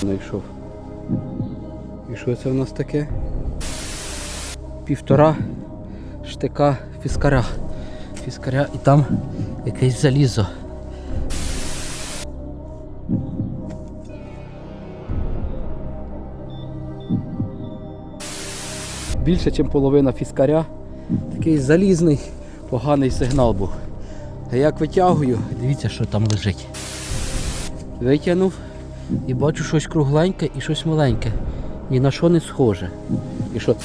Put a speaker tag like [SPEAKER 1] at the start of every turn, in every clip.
[SPEAKER 1] Знайшов. І що це в нас таке? Півтора штика фіскаря. Фіскаря і там якесь залізо. Більше, ніж половина фіскаря. Такий залізний, поганий сигнал був. А як витягую, дивіться, що там лежить. Витягнув і бачу щось кругленьке і щось маленьке. Ні на що не схоже. І що?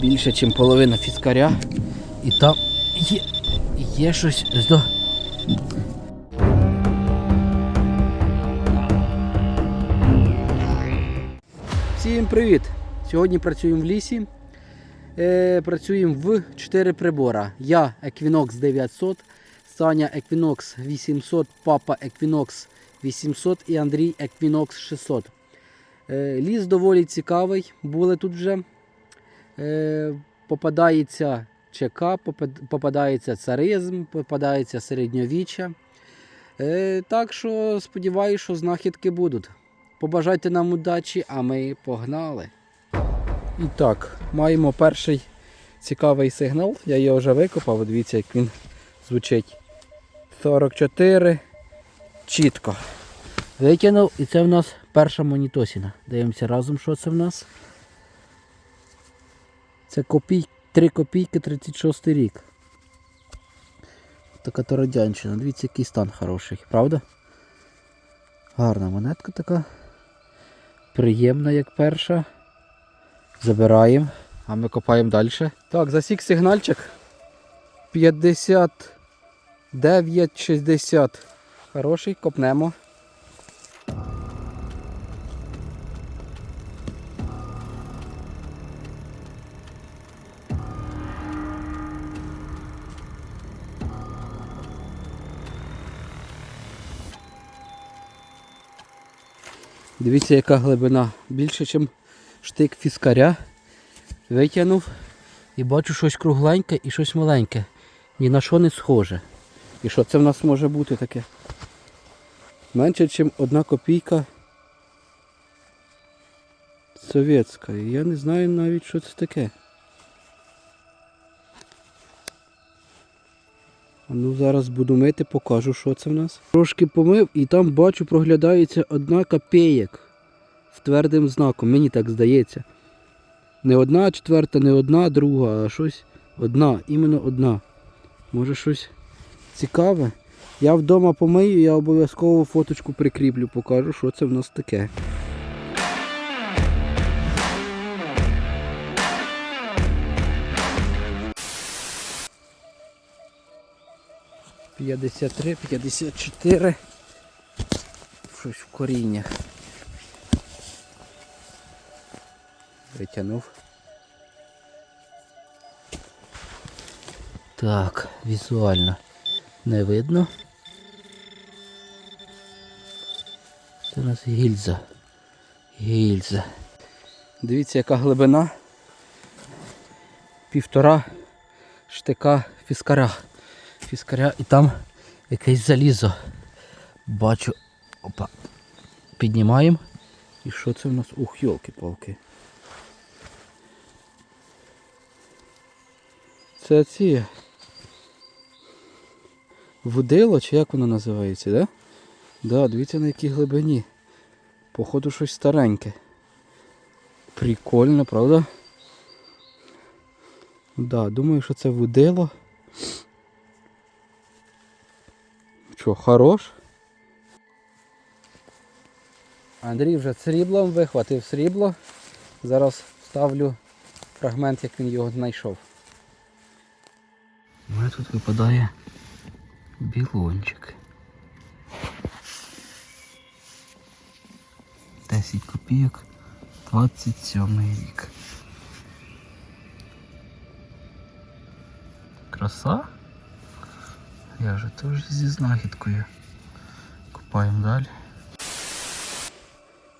[SPEAKER 1] Більше, ніж половина фіскаря. І там є, є щось. Здо... Всім привіт! Сьогодні працюємо в лісі. Е, працюємо в 4 прибора. Я Equinox 900, Саня Equinox 800, папа Equinox 800 і Андрій Equinox 600. Е, ліс доволі цікавий, були тут вже. Е, попадається ЧК, попадається царизм, попадається середньовіччя. Е, так що сподіваюся, що знахідки будуть. Побажайте нам удачі, а ми погнали. І так, маємо перший цікавий сигнал. Я його вже викопав, дивіться, як він звучить. 44. Чітко. Витягнув, і це в нас перша монітосіна. Дивимося разом, що це в нас. Це копій, 3 копійки 36 рік. Така то радянщина. Дивіться, який стан хороший, правда? Гарна монетка така. Приємна, як перша. Забираємо, а ми копаємо далі. Так, засік сигнальчик. 59,60. Хороший, копнемо. Дивіться, яка глибина. Більше, ніж штик фіскаря. Витягнув і бачу щось кругленьке і щось маленьке. Ні на що не схоже. І що це в нас може бути таке? Менше, ніж одна копійка совєтська. Я не знаю навіть, що це таке. Ну, зараз буду мити, покажу, що це в нас. Трошки помив і там бачу, проглядається одна копійок з твердим знаком, мені так здається. Не одна четверта, не одна друга, а щось одна, іменно одна. Може щось цікаве. Я вдома помию, я обов'язково фоточку прикріплю, покажу, що це в нас таке. П'ятдесят три, п'ятдесят чотири. Щось в коріннях. Витягнув. Так, візуально не видно. Це у нас гільза. Гільза. Дивіться, яка глибина. Півтора штика фіскаря. Фіскаря і там якесь залізо. Бачу. Опа. Піднімаємо. І що це в нас? Ух, йолки-палки. Це ці Вудило, чи як воно називається, да? Да, дивіться на якій глибині. Походу щось стареньке. Прикольно, правда? Да, думаю, що це вудило. Що, хорош? Андрій вже сріблом вихватив срібло. Зараз ставлю фрагмент, як він його знайшов. У мене тут випадає білончик. 10 копійок, 27 рік. Краса? Я вже теж зі знахідкою. Купаємо далі.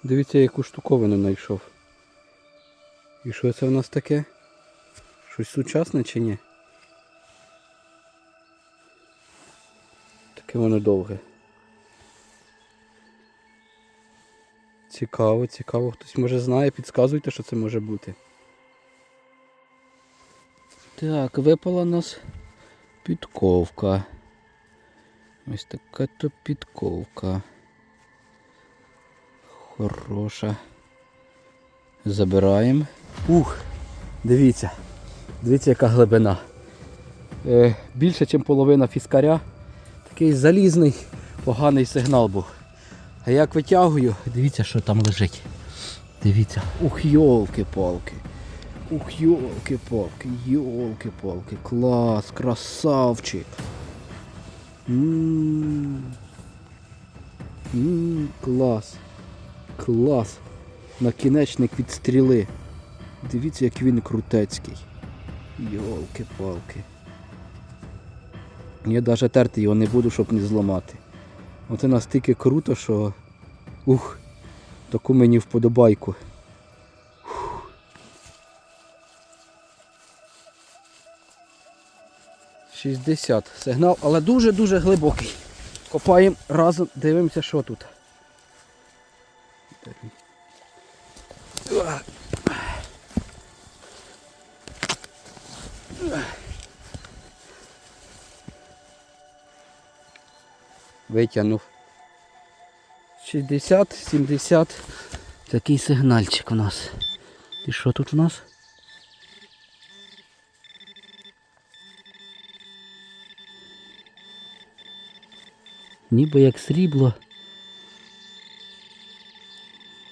[SPEAKER 1] Дивіться, яку штуковину знайшов. І що це в нас таке? Щось сучасне чи ні? Таке воно довге. Цікаво, цікаво. Хтось може знає, підказуйте, що це може бути. Так, випала у нас підковка. Ось така то підковка. Хороша. Забираємо. Ух! Дивіться. Дивіться, яка глибина. Е, більше, ніж половина фіскаря. Такий залізний, поганий сигнал був. А як витягую, дивіться, що там лежить. Дивіться. Ух, йолки-палки. Ух, йолки-палки, йолки-палки. Клас, красавчик. М. М, Клас. Клас. Накінечник від стріли. Дивіться, як він крутецький. Йолки-палки. Я навіть терти його не буду, щоб не зламати. Оце настільки круто, що. Ух, таку мені вподобайку. Ух. 60 сигнал, але дуже-дуже глибокий. Копаємо разом, дивимося, що тут. Витягнув. 60-70. Такий сигнальчик у нас. І що тут у нас? Ніби як срібло.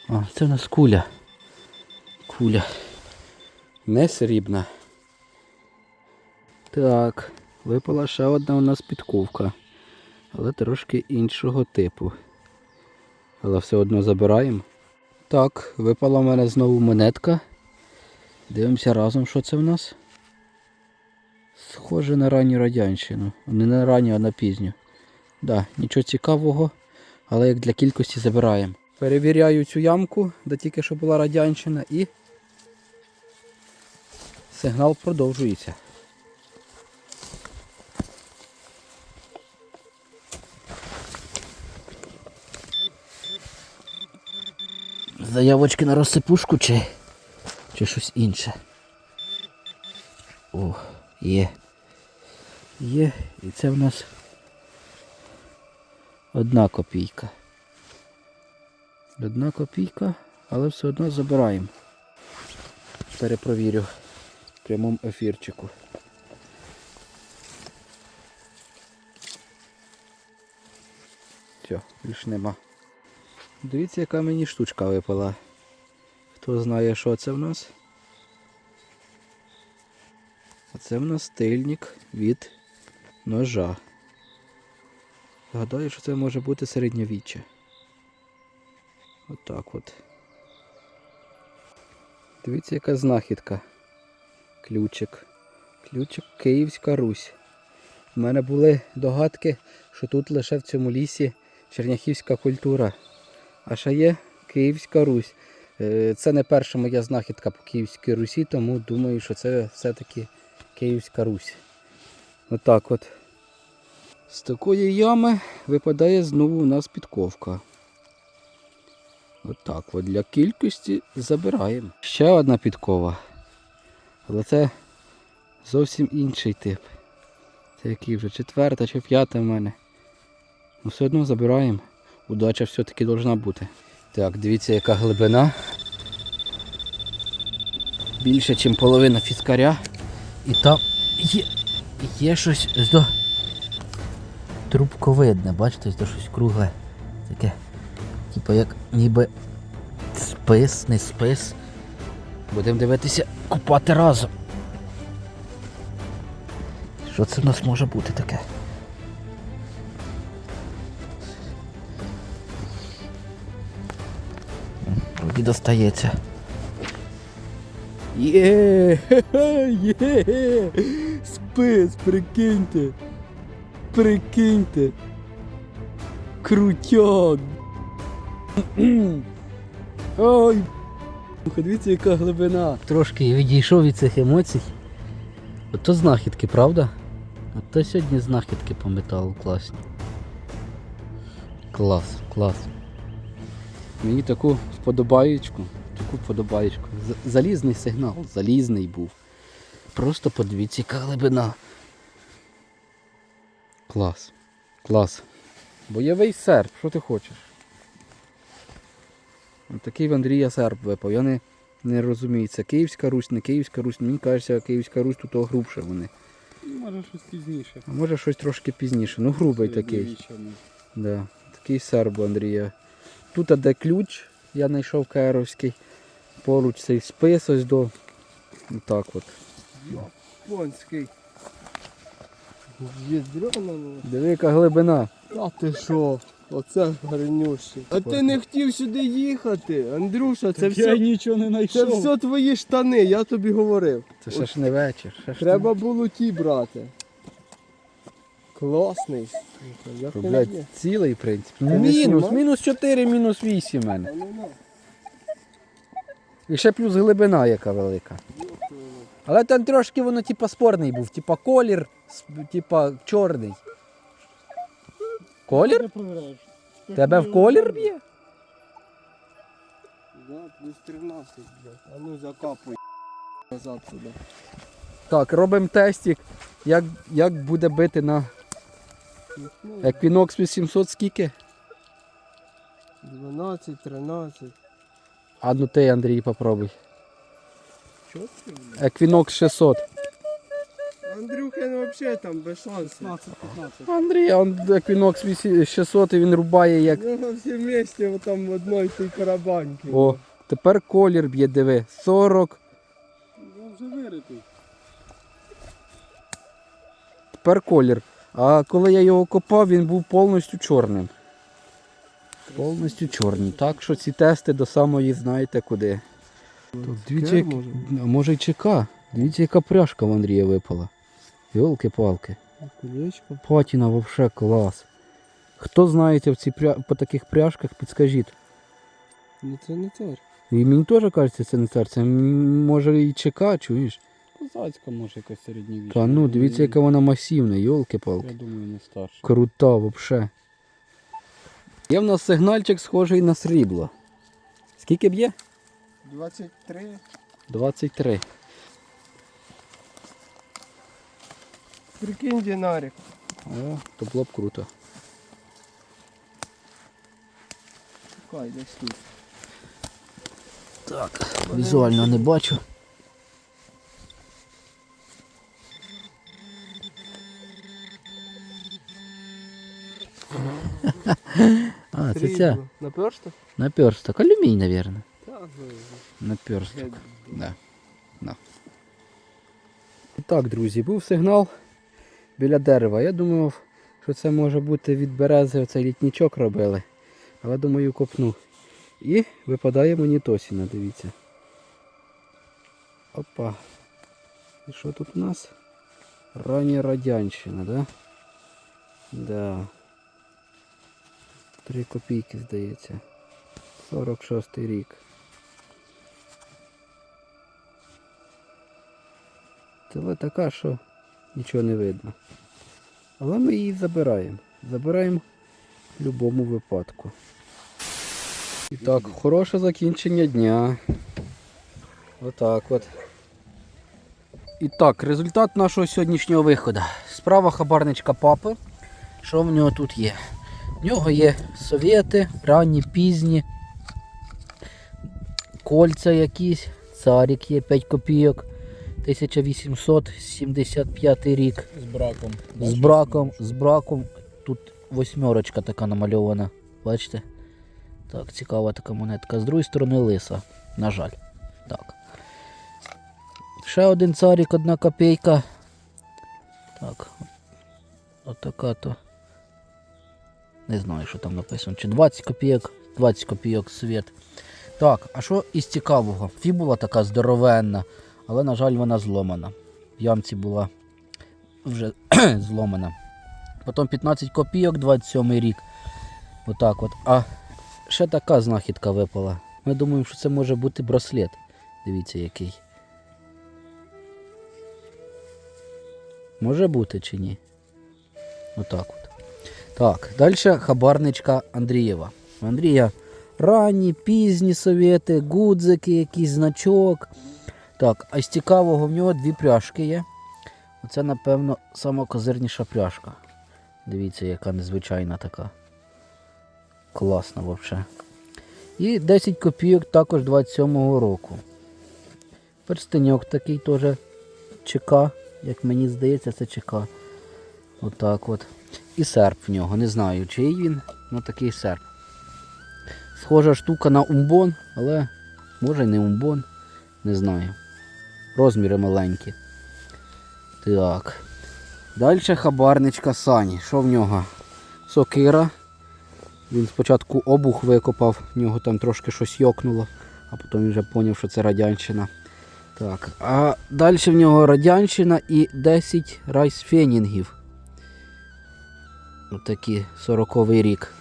[SPEAKER 1] А, це у нас куля. Куля. Не срібна. Так, випала ще одна у нас підковка. Але трошки іншого типу. Але все одно забираємо. Так, випала в мене знову монетка. Дивимося разом, що це в нас. Схоже на ранню радянщину. Не на ранню, а на пізню. Да, нічого цікавого, але як для кількості забираємо. Перевіряю цю ямку, де тільки що була радянщина, і сигнал продовжується. Заявочки на розсипушку чи, чи щось інше. О, є. Є. І це в нас одна копійка. Одна копійка, але все одно забираємо. Перепровірю в прямому ефірчику. Все, більш нема. Дивіться, яка мені штучка випала. Хто знає, що це в нас? А це в нас тильник від ножа. Гадаю, що це може бути середньовіччя. Отак от. Дивіться, яка знахідка. Ключик. Ключик Київська Русь. У мене були догадки, що тут лише в цьому лісі черняхівська культура. А ще є Київська Русь. Е, Це не перша моя знахідка по Київській Русі, тому думаю, що це все-таки Київська Русь. Отак от. З такої ями випадає знову у нас підковка. Отак от для кількості забираємо. Ще одна підкова. Але це зовсім інший тип. Це який вже четверта чи п'ята в мене. Ну все одно забираємо. Удача все-таки должна бути. Так, дивіться яка глибина. Більше, ніж половина фіскаря. І там є, є щось ось до трубковидне, бачите, до щось кругле. Таке. Типу як ніби спис, не спис. Будемо дивитися, купати разом. Що це в нас може бути таке? Вроді достається. Є, є, спис, прикиньте. Прикиньте. Крутяк. Ой, дивіться, яка глибина. Трошки відійшов від цих емоцій. Ото знахідки, правда? Ото сьогодні знахідки по металу класні. Клас, клас. Мені таку вподобаєчку, таку вподобаєчку. Залізний сигнал, залізний був. Просто подивіться, яка глибина. Клас. Клас. Бойовий серп, що ти хочеш? Ось Такий в Андрія серп випав. Я не, не розумію, це Київська Русь, не Київська Русь. Мені кажеться, Київська Русь тут грубше вони.
[SPEAKER 2] Може щось пізніше.
[SPEAKER 1] А може щось трошки пізніше. Ну грубий такий. Да, такий серб у Андрія. Тут де ключ, я знайшов кайровський. Поруч цей спис ось до. Так от.
[SPEAKER 2] Японський. Єдрено.
[SPEAKER 1] Диви, яка глибина.
[SPEAKER 2] А ти що? Оце гарнющий. А ти не хотів сюди їхати, Андрюша, це все,
[SPEAKER 3] нічого не
[SPEAKER 2] це все твої штани, я тобі говорив.
[SPEAKER 1] Це ще ж не вечір. Ще ж
[SPEAKER 2] Треба було ті брати. Класний. Як
[SPEAKER 1] не... Блядь,
[SPEAKER 2] є?
[SPEAKER 1] цілий в принципі.
[SPEAKER 2] не
[SPEAKER 1] Мінус, мінус 4, мінус 8 в мене. І ще плюс глибина яка велика. Але там трошки воно типа спорний був, типа колір, типа чорний. Колір? Тебе в колір б'є?
[SPEAKER 2] Да, плюс 13, блядь. А ну закапуй назад туди.
[SPEAKER 1] Так, робимо тестик, як, як буде бити на
[SPEAKER 2] Ну,
[SPEAKER 1] Equinox 800 скільки?
[SPEAKER 2] 12, 13.
[SPEAKER 1] А ну ти, Андрій, попробуй. Equinox 600.
[SPEAKER 2] Андрюхин взагалі там без шансів.
[SPEAKER 3] 15-15.
[SPEAKER 1] Андрій, он 8 600 і він рубає як.
[SPEAKER 2] Ну, всі вместе там в одній тій карабанці.
[SPEAKER 1] О, тепер колір б'є, диви. 40.
[SPEAKER 3] Я вже виритий.
[SPEAKER 1] Тепер колір. А коли я його копав, він був повністю чорним. Повністю чорний. Так що ці тести до самої знаєте куди. Тут дивіться, як...
[SPEAKER 2] може?
[SPEAKER 1] й ЧК. Дивіться, яка пряжка в Андрія випала. Йолки-палки. Патіна вообще клас. Хто знаєте в ці пря... по таких пряжках, підскажіть.
[SPEAKER 2] Ну це не цар.
[SPEAKER 1] І мені теж кажеться, це не цар, це може і ЧК, чуєш?
[SPEAKER 3] Козацька може якась середньовічна.
[SPEAKER 1] Та ну, дивіться, яка вона масивна,
[SPEAKER 3] Я
[SPEAKER 1] йолки-палки.
[SPEAKER 3] думаю, не старша.
[SPEAKER 1] Крута вообще. Є в нас сигнальчик схожий на срібло. Скільки б'є?
[SPEAKER 2] 23.
[SPEAKER 1] 23.
[SPEAKER 2] Прикинь, динарик.
[SPEAKER 1] О, то було б круто.
[SPEAKER 2] Чекай, десь тут.
[SPEAKER 1] Так, візуально не бачу. А, це ця.
[SPEAKER 2] Наперсток?
[SPEAKER 1] Наперсток. Алюмінь, мабуть. Наперсток. Да. Да. Так, друзі, був сигнал біля дерева. Я думав, що це може бути від берези оцей літнічок робили. Але думаю, копну. І випадає мені тосіна, дивіться. Опа. І що тут у нас? Рання радянщина, да? Да. Три копійки, здається. 46 рік. Але така, що нічого не видно. Але ми її забираємо. Забираємо в будь-якому випадку. І так, хороше закінчення дня. Отак от. І так, результат нашого сьогоднішнього виходу. Справа хабарничка папи. Що в нього тут є? В нього є совєти, ранні, пізні, кольця якісь, царик є 5 копійок, 1875 рік.
[SPEAKER 3] З браком.
[SPEAKER 1] З браком, з браком. Тут восьмерочка така намальована. Бачите? Так, цікава така монетка. З другої сторони лиса. На жаль. Так. Ще один царик, одна копійка. Так. Отака то. Не знаю, що там написано. Чи 20 копійок, 20 копійок світ. Так, а що із цікавого? Фібула така здоровенна, але, на жаль, вона зломана. В ямці була вже зломана. Потім 15 копійок, 27 рік. Отак от. А ще така знахідка випала. Ми думаємо, що це може бути браслет. Дивіться який. Може бути чи ні? Отак от. Так, далі хабарничка Андрієва. Андрія ранні, пізні совєти, гудзики, якийсь значок. Так, а з цікавого в нього дві пряжки є. Оце, напевно, сама козирніша пряжка. Дивіться, яка незвичайна така. Класна взагалі. І 10 копійок також 27-го року. Перстеньок такий теж ЧК, як мені здається, це ЧК. Отак от. І серп в нього. Не знаю, чий він, але такий серп. Схожа штука на умбон, але може й не умбон, не знаю. Розміри маленькі. Так. Далі хабарничка Сані. Що в нього? Сокира. Він спочатку обух викопав, в нього там трошки щось йокнуло, а потім він вже зрозумів, що це радянщина. Так, а далі в нього радянщина і 10 райсфенінгів. Отакі 40-й рік.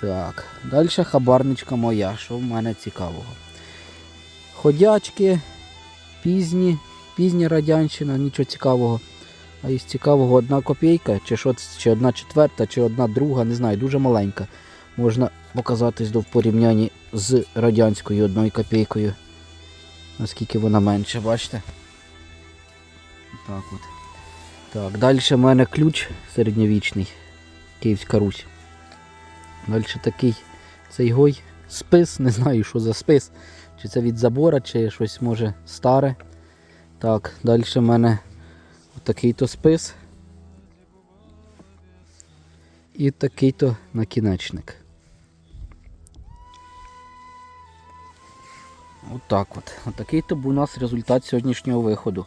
[SPEAKER 1] Так, далі хабарничка моя, що в мене цікавого. Ходячки, пізні, пізня радянщина, нічого цікавого. А із цікавого одна копійка, чи що, чи одна четверта, чи одна друга, не знаю, дуже маленька. Можна показатись до в порівнянні з радянською одною копійкою. Наскільки вона менше, бачите? Так от. Так, далі в мене ключ середньовічний. Київська Русь. Далі такий цей гой спис, не знаю, що за спис. Чи це від забора, чи щось може старе. Так, далі в мене такий-то спис. І такий-то накінечник. Отак от. Отакий то був у нас результат сьогоднішнього виходу.